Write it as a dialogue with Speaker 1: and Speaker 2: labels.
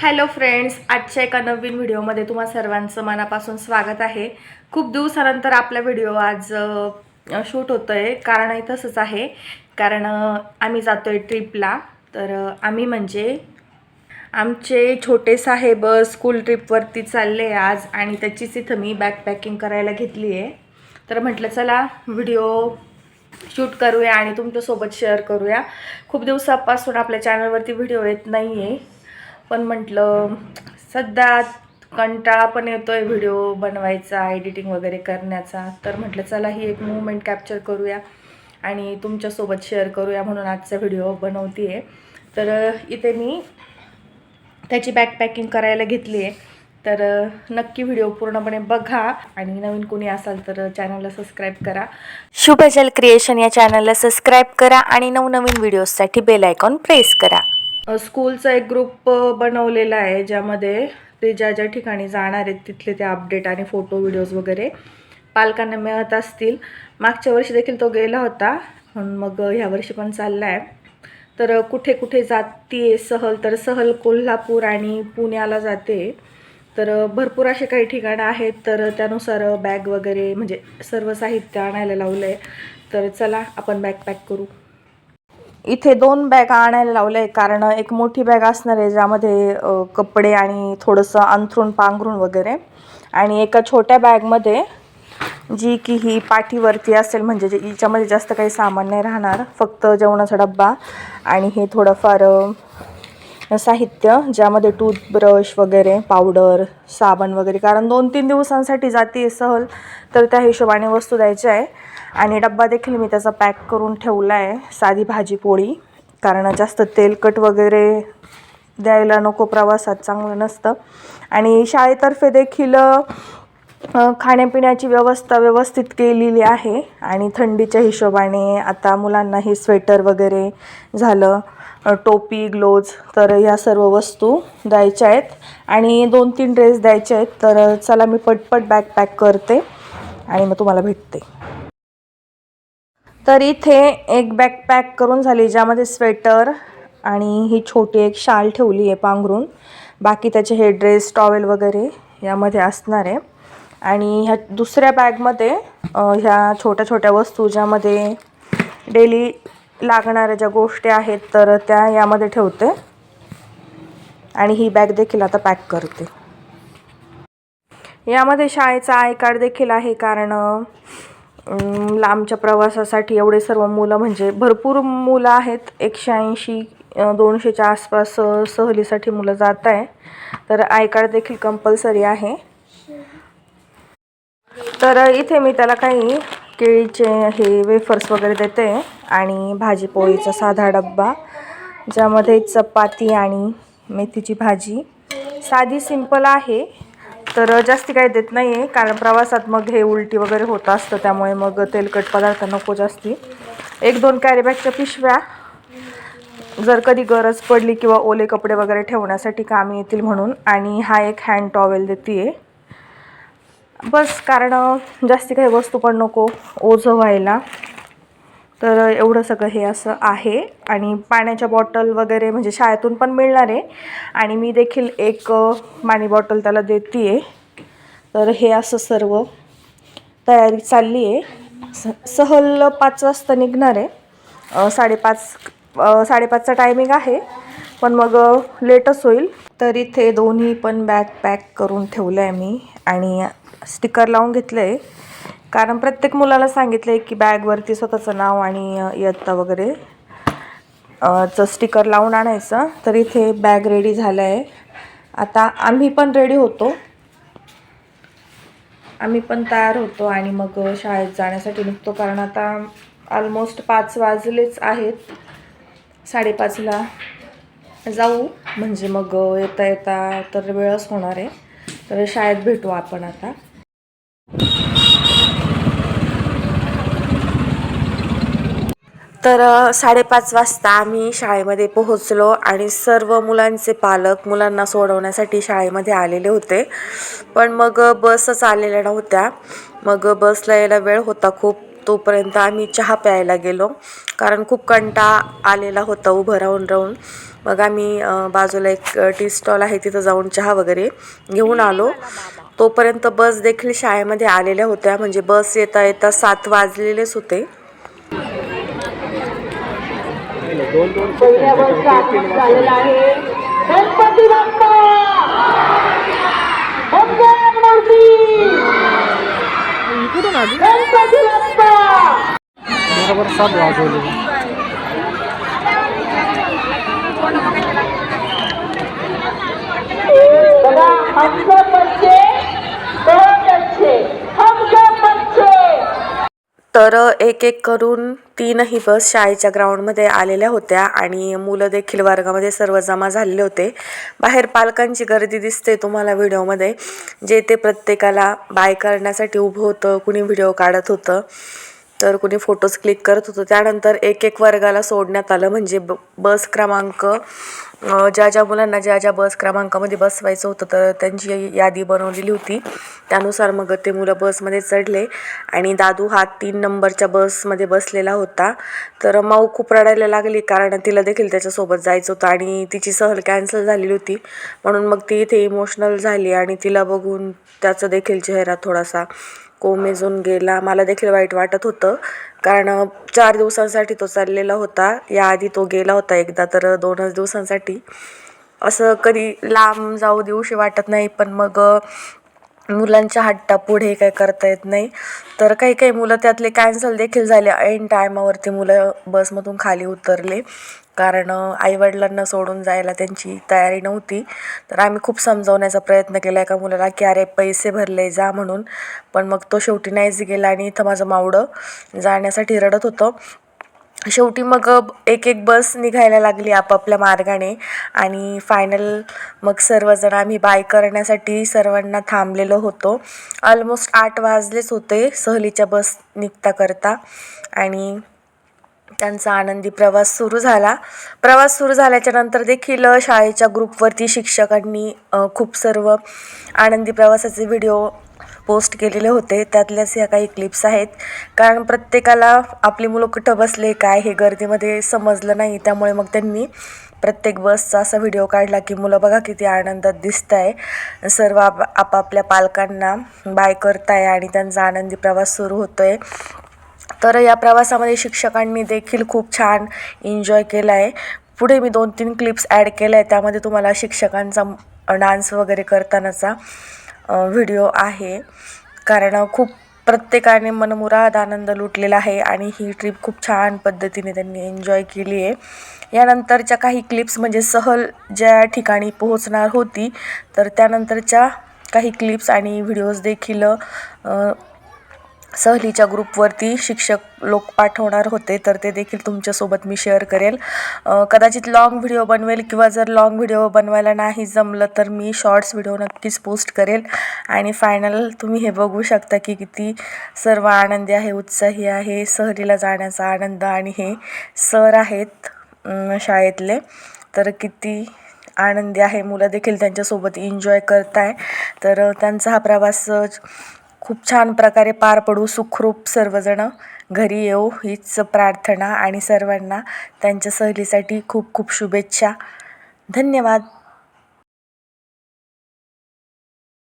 Speaker 1: Hello friends आजच्या एका नवीन व्हिडिओमध्ये तुम्हा सर्वांचं मनापासून स्वागत आहे. खूप दिवसानंतर आपला व्हिडिओ आज शूट होतो आहे कारणही तसंच आहे. कारण आम्ही जातो आहे ट्रिपला. तर आम्ही म्हणजे आमचे छोटे साहेब स्कूल ट्रिपवरती चालले आहे आज आणि त्याचीच इथं मी बॅकपॅकिंग करायला घेतली आहे. तर म्हटलं चला व्हिडिओ शूट करूया आणि तुमच्यासोबत शेअर करूया. खूप दिवसापासून आपल्या चॅनलवरती व्हिडिओ येत नाही आहे पण म्हटलं सध्या कंटाळा पण येतो आहे व्हिडिओ बनवायचा एडिटिंग वगैरे करण्याचा. तर म्हटलं चला ही एक मुवमेंट कॅप्चर करूया आणि तुमच्यासोबत शेअर करूया म्हणून आजचा व्हिडिओ बनवते आहे तर इथे मी त्याची बॅकपॅकिंग करायला घेतली आहे तर नक्की व्हिडिओ पूर्णपणे बघा आणि नवीन कोणी असाल तर चॅनलला सबस्क्राईब करा.
Speaker 2: शुभजल क्रिएशन या चॅनलला सबस्क्राईब करा आणि नवनवीन व्हिडिओजसाठी बेल आयकॉन प्रेस करा.
Speaker 1: स्कूलचा एक ग्रुप बनवलेला आहे ज्यामध्ये ते ज्या ज्या ठिकाणी जाणार आहेत तिथले ते अपडेट आणि फोटो व्हिडिओज वगैरे पालकांना मिळत असतील. मागच्या वर्षी देखील तो गेला होता म्हणून मग ह्या वर्षी पण चालला आहे तर कुठे कुठे जाते सहल तर सहल कोल्हापूर आणि पुण्याला जाते. तर भरपूर असे काही ठिकाणं आहेत तर त्यानुसार बॅग वगैरे म्हणजे सर्व साहित्य आणायला लावलं आहे तर चला आपण बॅग पॅक करू. इथे दोन बॅग आणायला लावले कारण एक मोठी बॅग असणार आहे ज्यामध्ये कपडे आणि थोडंसं अंथरूण पांघरूण वगैरे. आणि एका छोट्या बॅगमध्ये जी की ही पाठीवरती असेल म्हणजे जे हिच्यामध्ये जास्त काही सामान नाही राहणार फक्त जेवणाचा डब्बा आणि हे थोडंफार साहित्य ज्यामध्ये टूथब्रश वगैरे पावडर साबण वगैरे. कारण दोन तीन दिवसांसाठी जाते सहल तर त्या हिशोबाने वस्तू द्यायच्या आहे. आणि डब्बा देखील मी त्याचा पॅक करून ठेवला आहे साधी भाजी पोळी. कारण जास्त तेलकट वगैरे द्यायला नको प्रवासात चांगलं नसतं. आणि शाळेतर्फे देखील खाण्यापिण्याची व्यवस्था व्यवस्थित केलेली आहे. आणि थंडीच्या हिशोबाने आता मुलांनाही स्वेटर वगैरे झालं टोपी ग्लोज तर ह्या सर्व वस्तू द्यायच्या आहेत. आणि दोन तीन ड्रेस द्यायचे आहेत तर चला मी पटपट बॅग पॅक करते आणि मग तुम्हाला भेटते. तर इथे एक बॅग पॅक करून झाली ज्यामध्ये स्वेटर आणि ही छोटी एक शाल ठेवली आहे पांघरून. बाकी त्याचे हे ड्रेस टॉवेल वगैरे यामध्ये असणार आहे. आणि ह्या दुसऱ्या बॅगमध्ये ह्या छोट्या छोट्या वस्तू ज्यामध्ये डेली लागणाऱ्या ज्या गोष्टी आहेत तर त्या यामध्ये ठेवते. आणि ही बॅग देखील आता पॅक करते. यामध्ये शाळेचा आय कार्ड देखील आहे कारण लांबच्या प्रवासासाठी एवढे सर्व मुलं म्हणजे भरपूर मुलं आहेत. एकशे ऐंशी दोनशेच्या आसपास सहलीसाठी मुलं जात आहे. तर आय कार्ड देखील कंपल्सरी आहे. तर इथे मी त्याला काही केळीचे हे वेफर्स वगैरे देते आणि भाजी पोळीचा साधा डब्बा ज्यामध्ये चपाती आणि मेथीची भाजी. साधी सिंपल आहे. तर जास्ती काही देत नाही आहे कारण प्रवासात मग हे उलटी वगैरे होत असतं त्यामुळे मग तेलकट पदार्थ नको जास्ती. एक दोन कॅरीबॅगच्या पिशव्या. जर कधी गरज पडली किंवा ओले कपडे वगैरे ठेवण्यासाठी कामी येतील म्हणून आणि हा एक हँड टॉवेल देते आहे बस कारण जास्ती काही वस्तू पण नको ओझं व्हायला. तर एवढं सगळं हे असं आहे. आणि पाण्याच्या बॉटल वगैरे म्हणजे शाळेतून पण मिळणार आहे. आणि मी देखील एक पाणी बॉटल त्याला देते आहे तर हे असं सर्व तयारी चालली आहे. स सहल पाच वाजता निघणार आहे. साडेपाच साडेपाचचा टायमिंग आहे. पण मग लेटच होईल. तर इथे दोन्ही पण बॅग पॅक करून ठेवलं आहे मी. आणि स्टिकर लावून घेतलं आहे कारण प्रत्येक मुलाला सांगितलं आहे की बॅगवरती स्वतःचं नाव आणि इयत्ता वगैरे चं स्टिकर लावून आणायचं. तर इथे बॅग रेडी झालं आहे आता आम्ही पण रेडी होतो. आम्ही पण तयार होतो आणि मग शाळेत जाण्यासाठी निघतो. कारण आता ऑलमोस्ट पाच वाजलेच आहेत. साडेपाचला जाऊ. म्हणजे मग येता येता तर वेळच होणार आहे. तर शाळेत भेटू आपण आता.
Speaker 2: तर साडेपाच वाजता आम्ही शाळेमध्ये पोहोचलो आणि सर्व मुलांचे पालक मुलांना सोडवण्यासाठी शाळेमध्ये आलेले होते. पण मग बसच आलेल्या नव्हत्या. मग बसला यायला वेळ होता खूप. तोपर्यंत आम्ही चहा प्यायला गेलो. कारण खूप कंटाळा आलेला होता उभं राहून राहून.
Speaker 1: मग आम्ही बाजूला एक टी स्टॉल आहे तिथं जाऊन चहा वगैरे घेऊन आलो. तोपर्यंत बस देखील शाळेमध्ये आलेल्या होत्या. म्हणजे बस येता येता सात वाजलेलेच होते.
Speaker 3: पहिल्या बसचा आगमन झालेला आहे. गणपती बाप्पा! गणपती बाप्पा!
Speaker 4: बरोबर सात वाजवले
Speaker 1: तर एक एक करून तीनही बस शाळेच्या ग्राउंडमध्ये आलेल्या होत्या आणि मुलं देखील वर्गामध्ये सर्व जमा झालेले होते. बाहेर पालकांची गर्दी दिसते तुम्हाला व्हिडिओमध्ये जे ते प्रत्येकाला बाय करण्यासाठी उभं होतं कुणी व्हिडिओ काढत होतं तर कुणी फोटोज क्लिक करत होतं. त्यानंतर एक एक वर्गाला सोडण्यात आलं. म्हणजे ब बस क्रमांक ज्या ज्या मुलांना ज्या ज्या बस क्रमांकामध्ये बसवायचं होतं तर त्यांची यादी बनवलेली होती. त्यानुसार मग ते मुलं बसमध्ये चढले आणि दादू हा तीन नंबरच्या बसमध्ये बसलेला होता. तर माऊ खूप रडायला लागली कारण तिला देखील त्याच्यासोबत जायचं होतं आणि तिची सहल कॅन्सल झालेली होती. म्हणून मग ती इथे इमोशनल झाली आणि तिला बघून त्याचा देखील चेहरा थोडासा कोमेजून गेला. मला देखील वाईट वाटत होतं. कारण चार दिवसांसाठी तो चाललेला होता. याआधी तो गेला होता एकदा तर दोनच दिवसांसाठी. असं कधी लांब जाऊ देऊशी वाटत नाही पण मग मुलांच्या हट्टापुढे काही करता येत नाही. तर काही काही मुलं त्यातले कॅन्सल देखील झाले. ऐन टायमावरती मुलं बसमधून खाली उतरले. कारण आईवडिलांना सोडून जायला त्यांची तयारी नव्हती. तर आम्ही खूप समजवण्याचा प्रयत्न केला एका मुलाला की अरे पैसे भरले जा म्हणून. पण मग तो शेवटी नाहीच गेला आणि इथं माझं मावडं जाण्यासाठी रडत होतं. शेवटी मग एक एक बस निघायला लागली आपापल्या मार्गाने आणि फायनल मग सर्वजण आम्ही बाय करण्यासाठी सर्वांना थांबलेलो होतो. ऑलमोस्ट आठ वाजलेच होते सहलीच्या बस निघता करता आणि त्यांचा आनंदी प्रवास सुरू झाला. प्रवास सुरू झाल्याच्यानंतर देखील शाळेच्या ग्रुपवरती शिक्षकांनी खूप सर्व आनंदी प्रवासाचे व्हिडिओ पोस्ट केलेले होते. त्यातल्याच ह्या काही क्लिप्स आहेत. कारण प्रत्येकाला आपली मुलं कुठं बसले काय हे गर्दीमध्ये समजलं नाही. त्यामुळे मग त्यांनी प्रत्येक बसचा असा व्हिडिओ काढला की मुलं बघा किती आनंदात दिसत आहे सर्व आप आपापल्या पालकांना बाय करताय आणि त्यांचा आनंदी प्रवास सुरू होतो आहे तर या प्रवासामध्ये शिक्षकांनी देखील खूप छान एन्जॉय केला आहे पुढे मी दोन तीन क्लिप्स ॲड केल्या आहे त्यामध्ये तुम्हाला शिक्षकांचा डान्स वगैरे करतानाचा व्हिडिओ आहे. कारण खूप प्रत्येकाने मनमुराद आनंद लुटलेला आहे आणि ही ट्रिप खूप छान पद्धतीने त्यांनी एन्जॉय केली आहे. यानंतरच्या काही क्लिप्स म्हणजे सहल ज्या ठिकाणी पोहोचणार होती तर त्यानंतरच्या काही क्लिप्स आणि व्हिडिओज देखील सहलीच्या ग्रुपवरती शिक्षक लोक पाठवणार होते तर ते देखील तुमच्यासोबत मी शेअर करेल. कदाचित लाँग व्हिडिओ बनवेल किंवा जर लाँग व्हिडिओ बनवायला नाही जमलं तर मी शॉर्ट्स व्हिडिओ नक्कीच पोस्ट करेल. आणि फायनल तुम्ही हे बघू शकता की किती सर्व आनंदी आहे उत्साही आहे सहलीला जाण्याचा आनंद आणि हे सर आहेत शाळेतले. तर किती आनंदी आहे मुलं देखील त्यांच्यासोबत एन्जॉय करत आहे तर त्यांचा हा प्रवास खूप छान प्रकारे पार पडू सुखरूप सर्वजणं घरी येऊ हीच प्रार्थना आणि सर्वांना त्यांच्या सहलीसाठी खूप खूप शुभेच्छा. धन्यवाद.